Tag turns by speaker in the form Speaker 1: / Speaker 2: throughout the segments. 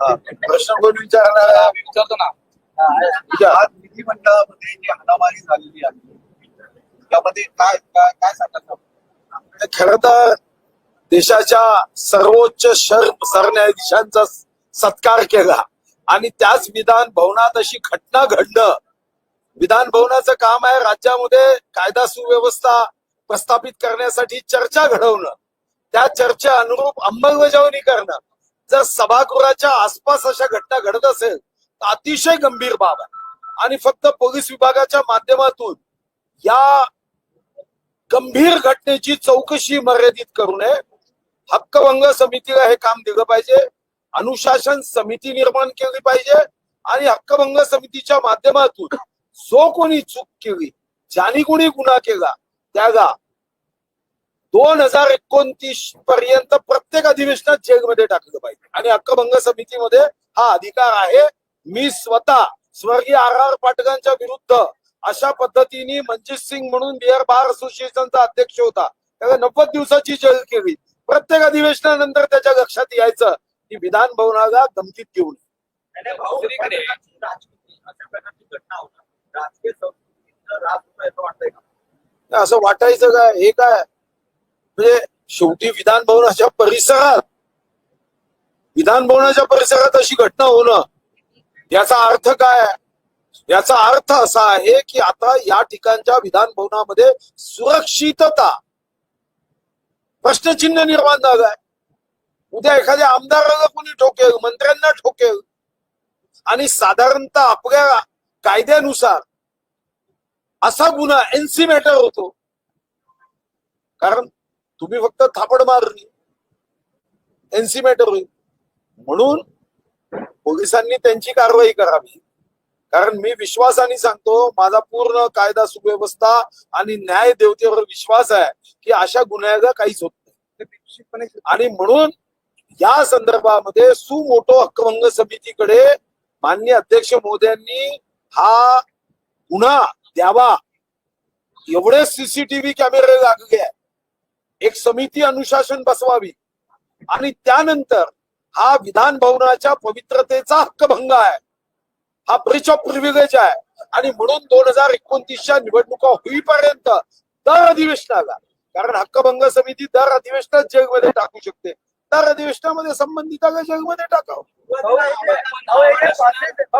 Speaker 1: प्रश्न कोण विचारणार?
Speaker 2: विचारतो ना.
Speaker 3: आज विधिमंडळामध्ये जी हाणामारी झालेली आहे त्यामध्ये काय काय काय सांगतात
Speaker 1: खर तर देशाच्या सर्वोच्च शर सरन्यायाधीशांचा सत्कार केला. आणि त्याच विधान भवनात अशी घटना घडणं विधान भवनाचं काम आहे राज्यामध्ये कायदा सुव्यवस्था प्रस्थापित करण्यासाठी चर्चा घडवणं. त्या चर्चे अनुरूप अंमलबजावणी करणं. जर सभागृहाच्या आसपास अशा घटना घडत असेल तर अतिशय गंभीर बाब आहे. आणि फक्त पोलीस विभागाच्या माध्यमातून या गंभीर घटनेची चौकशी मर्यादित करू नये. हक्कभंग समितीला हे काम दिलं पाहिजे. अनुशासन समिती निर्माण केली पाहिजे. आणि हक्कभंग समितीच्या माध्यमातून जो कोणी चूक केली ज्याने कोणी गुन्हा केला त्याला दोन हजार एकोणतीस पर्यंत प्रत्येक अधिवेशनात जेलमध्ये टाकलं पाहिजे. आणि हक्कभंग समितीमध्ये हा अधिकार आहे. मी स्वतः स्वर्गीय आर आर पाटकांच्या विरुद्ध अशा पद्धतीने मनजित सिंग म्हणून बिहार बार असोसिएशनचा अध्यक्ष होता. त्याला नव्वद दिवसाची जेल केली. प्रत्येक अधिवेशनानंतर त्याच्या लक्षात यायचं की विधान भवनाला गमतीत घेऊन
Speaker 3: असं
Speaker 1: वाटायचं काय हे काय? म्हणजे शेवटी विधान भवनाच्या परिसरात विधान भवनाच्या परिसरात अशी घटना होणं याचा अर्थ काय? याचा अर्थ असा आहे की आता या ठिकाणच्या विधान भवनामध्ये सुरक्षितता प्रश्नचिन्ह निर्माण झालाय उद्या एखाद्या आमदाराला कोणी ठोकेल मंत्र्यांना ठोकेल आणि साधारणतः आपल्या कायद्यानुसार असा गुन्हा एनसी मॅटर होतो. कारण तुम्ही फक्त थापड मारली. एनसी मॅटर होईल. म्हणून पोलिसांनी त्यांची कारवाई करावी. कारण मी विश्वासाने सांगतो माझा पूर्ण कायदा सुव्यवस्था आणि न्याय देवतेवर विश्वास आहे की अशा गुन्ह्याला काहीच होत नाही. आणि म्हणून या संदर्भामध्ये सुमोटो हक्कभंग समितीकडे मान्य अध्यक्ष मोदयांनी हा गुन्हा द्यावा. एवढे सीसीटीव्ही कॅमेरे लागले आहेत. एक समिती अनुशासन बसवावी आणि त्यानंतर हा विधान भवनाच्या पवित्रतेचा हक्कभंग आहे हा ब्रिच ऑफ प्रिव्हिलेज आहे आणि म्हणून दोन हजार एकोणतीसच्या निवडणुका होईपर्यंत दर अधिवेशनाला कारण हक्कभंग समिती दर अधिवेशनात जेलमध्ये टाकू शकते दर अधिवेशनामध्ये संबंधिताला जेलमध्ये टाकावं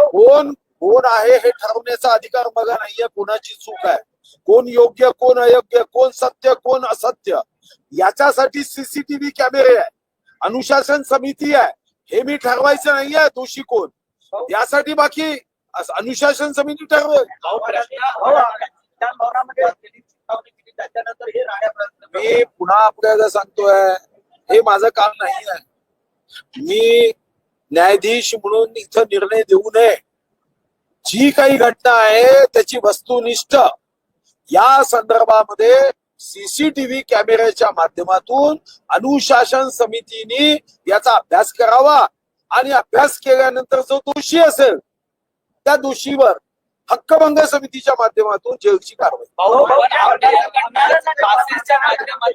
Speaker 1: कोण कोण आहे हे ठरवण्याचा अधिकार मला नाहीये कोणाची चूक आहे. कोण योग्य कोण अयोग्य कोण सत्य कोण असत्य. याच्यासाठी सीसीटीव्ही कॅमेरे आहे. अनुशासन समिती आहे. हे मी ठरवायचं नाहीये दोषी कोण. यासाठी बाकी अनुशासन समिती ठरवेल.
Speaker 3: हे
Speaker 1: मी पुन्हा आपल्याला सांगतोय हे माझं काम नाही आहे मी न्यायाधीश म्हणून इथं निर्णय देऊ नये. जी काही घटना आहे त्याची वस्तुनिष्ठ. या संदर्भामध्ये सीसीटीव्ही कॅमेऱ्याच्या माध्यमातून अनुशासन समितीने याचा अभ्यास करावा आणि अभ्यास केल्यानंतर जो दोषी असेल त्या दोषीवर हक्कभंग समितीच्या माध्यमातून जेलची कारवाई.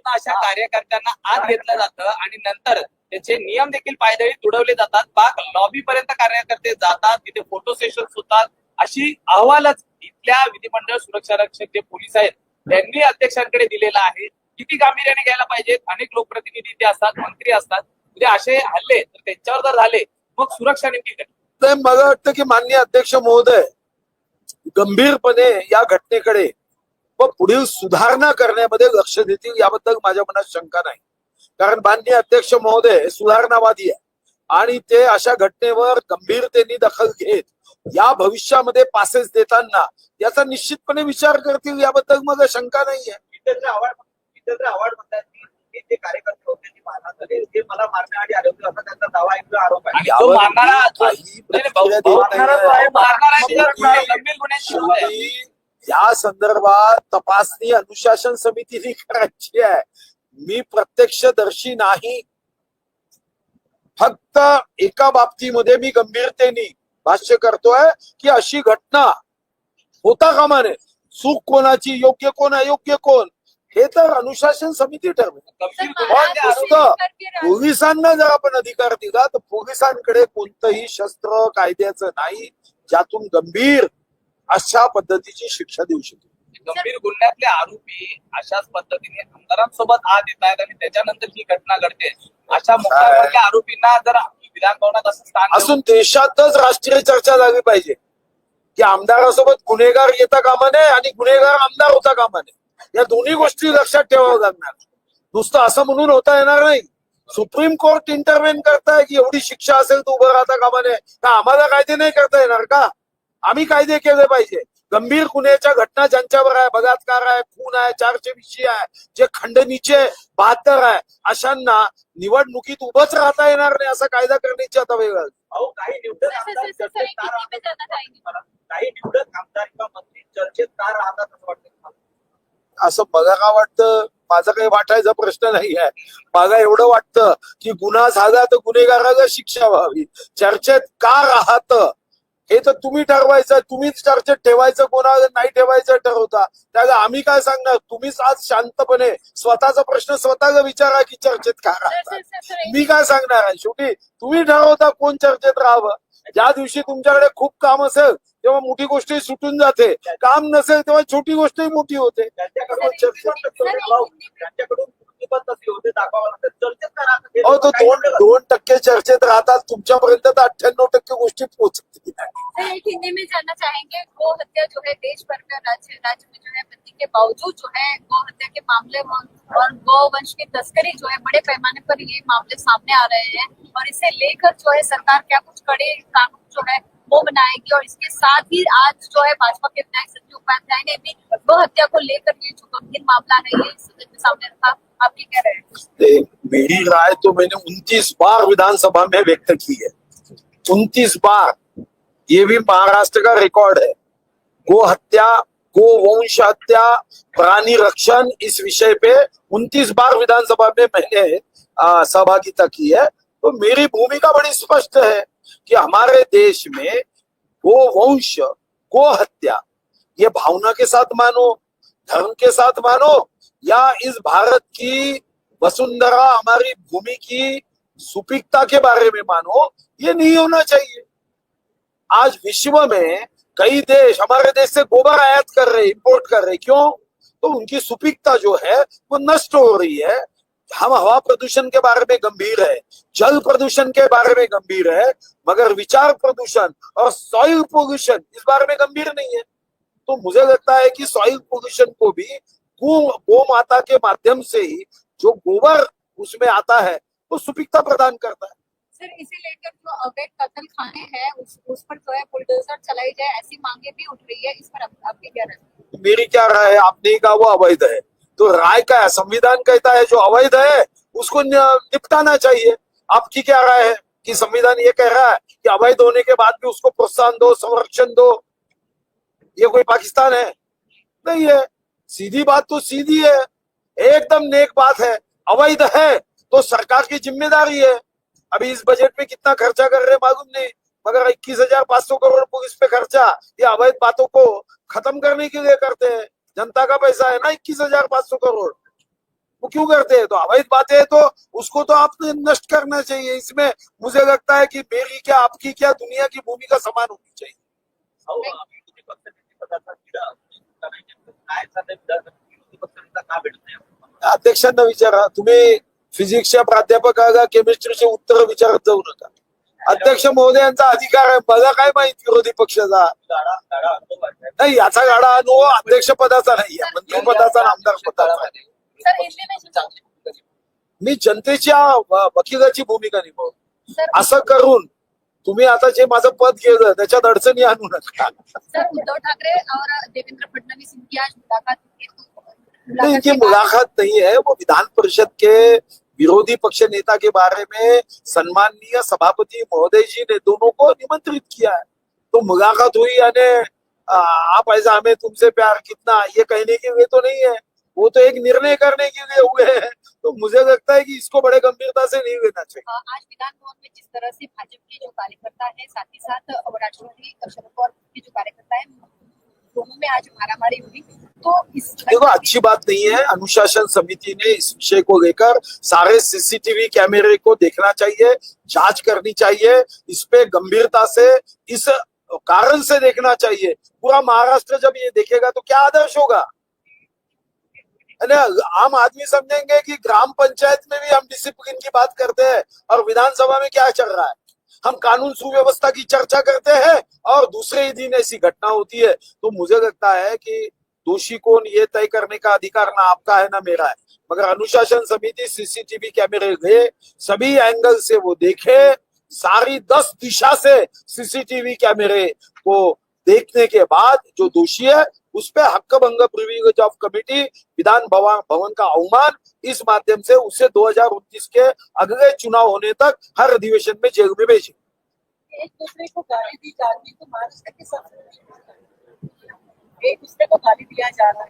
Speaker 2: अशा कार्यकर्त्यांना आत घेतलं जातं आणि नंतर त्याचे नियम देखील पायदळी तुडवले जातात. पाक लॉबी पर्यंत कार्यकर्ते जातात तिथे फोटो सेशन होतात. अशी अहवालच इथल्या विधिमंडळ सुरक्षा रक्षक जे पोलीस आहेत त्यांनी अध्यक्षांकडे दिलेला आहे. किती गांभीर्याने घ्यायला पाहिजेत? अनेक लोकप्रतिनिधी ते असतात मंत्री असतात. उद्या असे हल्ले तर त्यांच्यावर जर झाले मग सुरक्षा नेमकी
Speaker 1: मला वाटतं की माननीय अध्यक्ष महोदय गंभीरपणे या घटनेकडे व पुढील सुधारणा करण्यामध्ये लक्ष देतील याबद्दल माझ्या मनात शंका नाही. कारण माननीय अध्यक्ष महोदय सुधारणावादी आहे आणि ते अशा घटनेवर गंभीरतेने दखल घेत या भविष्यामध्ये पासेस देताना याचा निश्चितपणे विचार करतील याबद्दल मला शंका नाहीये.
Speaker 3: जितेंद्र आव्हाड जितेंद्र आव्हाड म्हणतात की हे जे कार्यकर्ते होते ते मारहाण झाले ते मला मारण्यासाठी असा त्यांचा दावा एक आरोप आहे.
Speaker 2: मारणारा नाही, नाही, मारणारा. आहे, मारणारा आहे, आहे.
Speaker 1: शेवटी या संदर्भात तपासणी अनुशासन समितीने करायची आहे. मी प्रत्यक्षदर्शी नाही. फक्त एका बाबतीमध्ये मी गंभीरतेने भाष्य करतोय की अशी घटना होता कामा नये. चूक कोणाची योग्य कोण अयोग्य कोण हे तर अनुशासन समिती ठरवेल. नुसतं पोलिसांना जर आपण अधिकार दिला तर पोलिसांकडे कोणतंही शस्त्र कायद्याचं नाही ज्यातून गंभीर अशा पद्धतीची शिक्षा देऊ शकेल
Speaker 2: गंभीर गुन्ह्यातले आरोपी अशाच पद्धतीने आमदारांसोबत आत येत आहेत आणि त्याच्यानंतर ही घटना घडते. अशा मुख्यामंत्र्या आरोपींना जर विधान भवनात असं स्थान
Speaker 1: असून देशातच राष्ट्रीय चर्चा झाली पाहिजे. की आमदारासोबत गुन्हेगार येता कामा नये आणि गुन्हेगार आमदार होता कामा नये. या दोन्ही गोष्टी लक्षात ठेवाव्या लागणार. नुसतं असं म्हणून होता येणार नाही. सुप्रीम कोर्ट इंटरव्हेन करताय की एवढी शिक्षा असेल तर उभं राहता कामा नये. का आम्हाला कायदे नाही करता येणार का? आम्ही कायदे केले पाहिजे. गंभीर गुन्ह्याच्या घटना ज्यांच्यावर आहे बलात्कार आहे खून आहे चारशे विषय आहे जे खंडनीचे बहात्तर आहे अशांना निवडणुकीत उभंच राहता येणार नाही असा कायदा करण्याची आता वेळ आली.
Speaker 3: अहो काही निवडक आमदार काही निवडक आमदार किंवा मंत्री चर्चेत का राहतात असं वाटतं?
Speaker 1: असं मला का वाटतं? माझा काही वाटायचा प्रश्न नाही आहे. मला एवढं वाटतं की गुन्हा झाला तर गुन्हेगाराला शिक्षा व्हावी. चर्चेत का राहत? हे तर तुम्ही ठरवायचं तुम्हीच चर्चेत ठेवायचं कोणाला नाही ठेवायचं ठरवता. त्याला आम्ही काय सांगणार? तुम्हीच आज शांतपणे स्वतःचा प्रश्न स्वतःला विचारा की चर्चेत का राहतात.
Speaker 4: एक
Speaker 1: मी काय सांगणार आहे? शेवटी तुम्ही ठरवता कोण चर्चेत राहावं. ज्या दिवशी तुमच्याकडे खूप काम असेल तेव्हा मोठी गोष्ट सुटून जाते. काम नसेल तेव्हा छोटी गोष्टही मोठी होते.
Speaker 3: त्यांच्याकडून हे
Speaker 1: अहो तो दोन. दोन टक्के चर्चेत राहतात. तुमच्यापर्यंत तर अठ्ठ्याण्णव टक्के गोष्टी पोहोचत
Speaker 4: एक हिंदी में जानना चाहेंगे गो हत्या जो है देश भर में राज्य राज्य में जो है बंदी के बावजूद जो है गो हत्या के मामले और गौ वंश की तस्करी जो है बड़े पैमाने पर ये मामले सामने आ रहे हैं। और इसे लेकर जो है सरकार क्या कुछ कड़े कानून जो है वो बनाएगी और इसके साथ ही आज जो है भाजपा के विधायक सचिव उपाध्याय ने भी गो हत्या को लेकर ये जो गंभीर मामला है, ये सदन में सामने रखा। आप ये कह रहे हैं?
Speaker 1: मेरी राय तो मैंने उनतीस बार विधानसभा में व्यक्त की है। उनतीस बार। ये भी महाराष्ट्र का रिकॉर्ड है। गो हत्या, गो वंश हत्या, प्राणी रक्षण, इस विषय पे उनतीस बार विधानसभा में मैंने सहभागिता की है। तो मेरी भूमिका बड़ी स्पष्ट है। कि हमारे देश में गो वंश, गो हत्या, ये भावना के साथ मानो, धर्म के साथ मानो, या इस भारत की वसुंधरा, हमारी भूमि की सुपिकता के बारे में मानो, ये नहीं होना चाहिए। आज विश्व में कई देश, हमारे देश से गोबर आयात कर रहे इंपोर्ट कर रहे, क्यों? तो उनकी सुपिकता जो है, वो नष्ट हो रही है। हम हवा प्रदूषण के बारे में गंभीर है जल प्रदूषण के बारे में गंभीर है मगर विचार प्रदूषण और सॉइल पोल्यूशन इस बारे में गंभीर नहीं है। तो मुझे लगता है कि सॉइल पोल्यूशन को भी गो माता के माध्यम से ही जो गोबर उसमें आता है वो तो सुपिकता प्रदान करता है।
Speaker 4: सर इसे लेकर जो अवैध कत्ल खाने हैं उस उस पर जो है बुलडोजर चलाई जाए ऐसी मांगे भी उठ रही है इस पर आप, आपकी क्या राय है?
Speaker 1: मेरी क्या राय है? आपने कहा वो अवैध है। तो राय का संविधान कहता है, जो अवैध है, उसको निपटाना चाहिए। आपकी क्या राय है कि संविधान ये कह रहा है कि अवैध होने के बाद भी उसको प्रोत्साहन दो, संरक्षण दो? ये कोई पाकिस्तान है? नहीं है। सीधी बात तो सीधी है। एकदम नेक बात है। अवैध है तो सरकार की ज़िम्मेदारी है। अभी इस बजट में कितना खर्चा कर रहे मालूम नहीं। मगर इक्कीस हज़ार पाँच सौ करोड़ पुलिस पे खर्चा। ये अवैध बातों को खत्म करने के लिए करते हैं। जनता का पैसा है ना इक्कीस हज़ार पाँच सौ करोड़। वो क्यों करते हैं? तो अवैध बातें हैं तो उसको तो आपने नष्ट करना चाहिए। इसमें मुझे लगता है कि मेरी क्या आपकी क्या दुनिया की भूमिका समान होनी चाहिए।
Speaker 3: का
Speaker 1: अध्यक्षांना विचारा तुम्ही फिजिक्सच्या प्राध्यापकाला केमिस्ट्रीचे उत्तर विचारत जाऊ नका. अध्यक्ष महोदयांचा अधिकार आहे मला काय माहित विरोधी पक्षाचा? नाही याचा गाडा अनुभव अध्यक्ष पदाचा नाहीये मंत्रिपदाचा आणि आमदार पदाचा.
Speaker 4: में
Speaker 1: मी जनतेच्या वकिलाची भूमिका निभावतो
Speaker 4: सर
Speaker 1: असं करून तुम्ही आता जे माझं पद गेलं त्याच्यात अडचणी आणू नका.
Speaker 4: सर उद्धव ठाकरे और देवेंद्र फडणवीस इनकी आज मुलाकात
Speaker 1: नहीं, मुलाकात नहीं है वो विधान परिषद के विरोधी पक्ष नेता के बारे में सम्माननीय सभापति महोदय जी ने दोनों को निमंत्रित किया है. तो मुलाकात हुई यानी आप ऐसा हमें तुमसे प्यार कितना ये कहने के लिए तो नहीं है। वो तो एक निर्णय करने के लिए हुए हैं। तो मुझे लगता है कि इसको बड़े गंभीरता से नहीं लेना चाहिए।
Speaker 4: आज विधान भवन में जिस तरह से भाजपा के जो कार्यकर्ता है साथ ही साथ राष्ट्रवादी शरद पवार के जो कार्यकर्ता है दोनों में आज मारामारी हुई। तो इस
Speaker 1: देखो अच्छी बात नहीं है। अनुशासन समिति ने इस विषय को लेकर सारे सीसीटीवी कैमरे को देखना चाहिए जाँच करनी चाहिए। इस पे गंभीरता से इस कारण से देखना चाहिए। पूरा महाराष्ट्र जब ये देखेगा तो क्या आदर्श होगा? आम आदमी समझेंगे कि ग्राम पंचायत में भी हम डिसिप्लिन की बात करते हैं और विधानसभा में क्या चल रहा है? हम कानून सुव्यवस्था की चर्चा करते हैं और दूसरे ही दिन ऐसी घटना होती है। तो मुझे लगता है कि दोषी कौन ये तय करने का अधिकार ना आपका है ना मेरा है। मगर अनुशासन समिति, सीसीटीवी कैमरे ले सभी एंगल से वो देखे। सारी दस दिशा से सीसीटीवी कैमरे को देखने के बाद जो दोषी है, उस पर हक्क भंग privilege of committee, Vidhan Bhavan का अवमान, इस माध्यम से उसे 2029 के अगले चुनाव होने तक हर अधिवेशन में जेल में भेजे।
Speaker 5: एक दूसरे को गाली दी जा रही है तो महाराष्ट्र की संस्कृति एक दूसरे को गाली दिया जा रहा है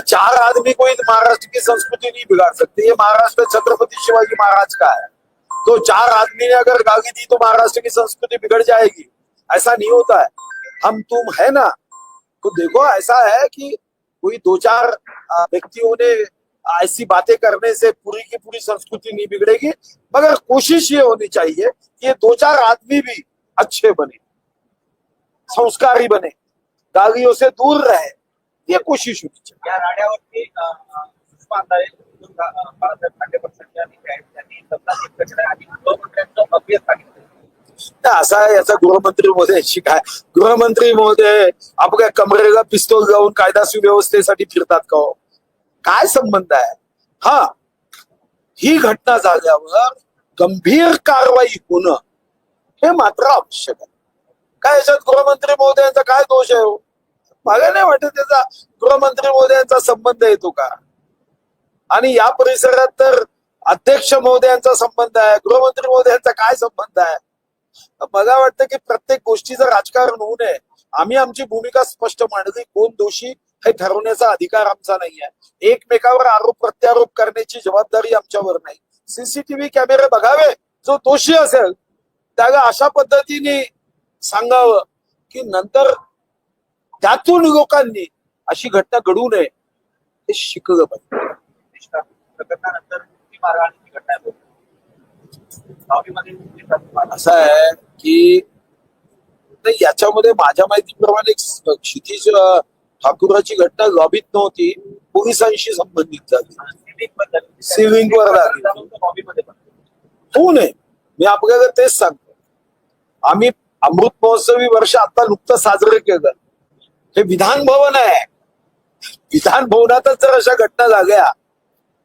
Speaker 1: चार आदमी कोई महाराष्ट्र की संस्कृति नहीं बिगाड़ सकते। ये महाराष्ट्र छत्रपति शिवाजी महाराज का है। तो चार आदमी ने अगर गाली दी तो महाराष्ट्र की संस्कृति बिगड़ जाएगी। ऐसा नहीं होता है। हम तुम है ना? तो देखो ऐसा है कि कोई दो चार व्यक्तियों ने ऐसी बातें करने से पूरी की पूरी संस्कृति नहीं बिगड़ेगी। मगर कोशिश ये होनी चाहिए कि ये दो चार आदमी भी अच्छे बने संस्कारी बने गालियों से दूर रहे। ये कोशिश चाहिए
Speaker 3: या राड्यावरती
Speaker 1: असं याचा गृहमंत्री महोदयाशी काय गृहमंत्री महोदय आपल्या कमरेला पिस्तोल लावून कायदा सुव्यवस्थेसाठी फिरतात का हो? काय संबंध आहे? हा. ही घटना झाल्यावर गंभीर कारवाई होणं हे मात्र आवश्यक आहे. काय याच्यात गृहमंत्री महोदयांचा काय दोष आहे हो? मला नाही वाटत त्याचा गृहमंत्री महोदयांचा संबंध येतो का? आणि या परिसरात तर अध्यक्ष महोदयांचा संबंध आहे गृहमंत्री महोदयांचा काय संबंध आहे? मला वाटतं की प्रत्येक गोष्टीचं राजकारण होऊ नये आम्ही आमची भूमिका स्पष्ट मांडली कोण दोषी हे ठरवण्याचा अधिकार आमचा नाही आहे एकमेकावर आरोप प्रत्यारोप करण्याची जबाबदारी आमच्यावर नाही. सीसीटीव्ही कॅमेरे बघावे जो दोषी असेल त्याला अशा पद्धतीने सांगावं की नंतर त्यातून लोकांनी अशी घटना घडू नये हे शिकलं पाहिजे. असं आहे की याच्यामध्ये माझ्या माहितीप्रमाणे क्षितिज अं, ठाकूराची घटना लॉबीत नव्हती पोलिसांशी संबंधित झाली.
Speaker 3: सिव्हिक
Speaker 1: वर लागली. होऊ नये. मी आपल्याला तेच सांगतो. आम्ही अमृत महोत्सवी वर्ष आता नुकतं साजरं केलं. हे विधान भवन आहे. विधान भवनातच जर अशा घटना झाल्या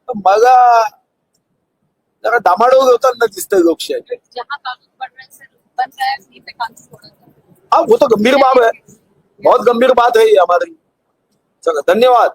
Speaker 1: तर मला जरा डामाडोल होताना दिसतंय लोकशाही
Speaker 4: है
Speaker 1: वो तो गंभीर बात है बहुत गंभीर बात है ये हमारी चलो धन्यवाद.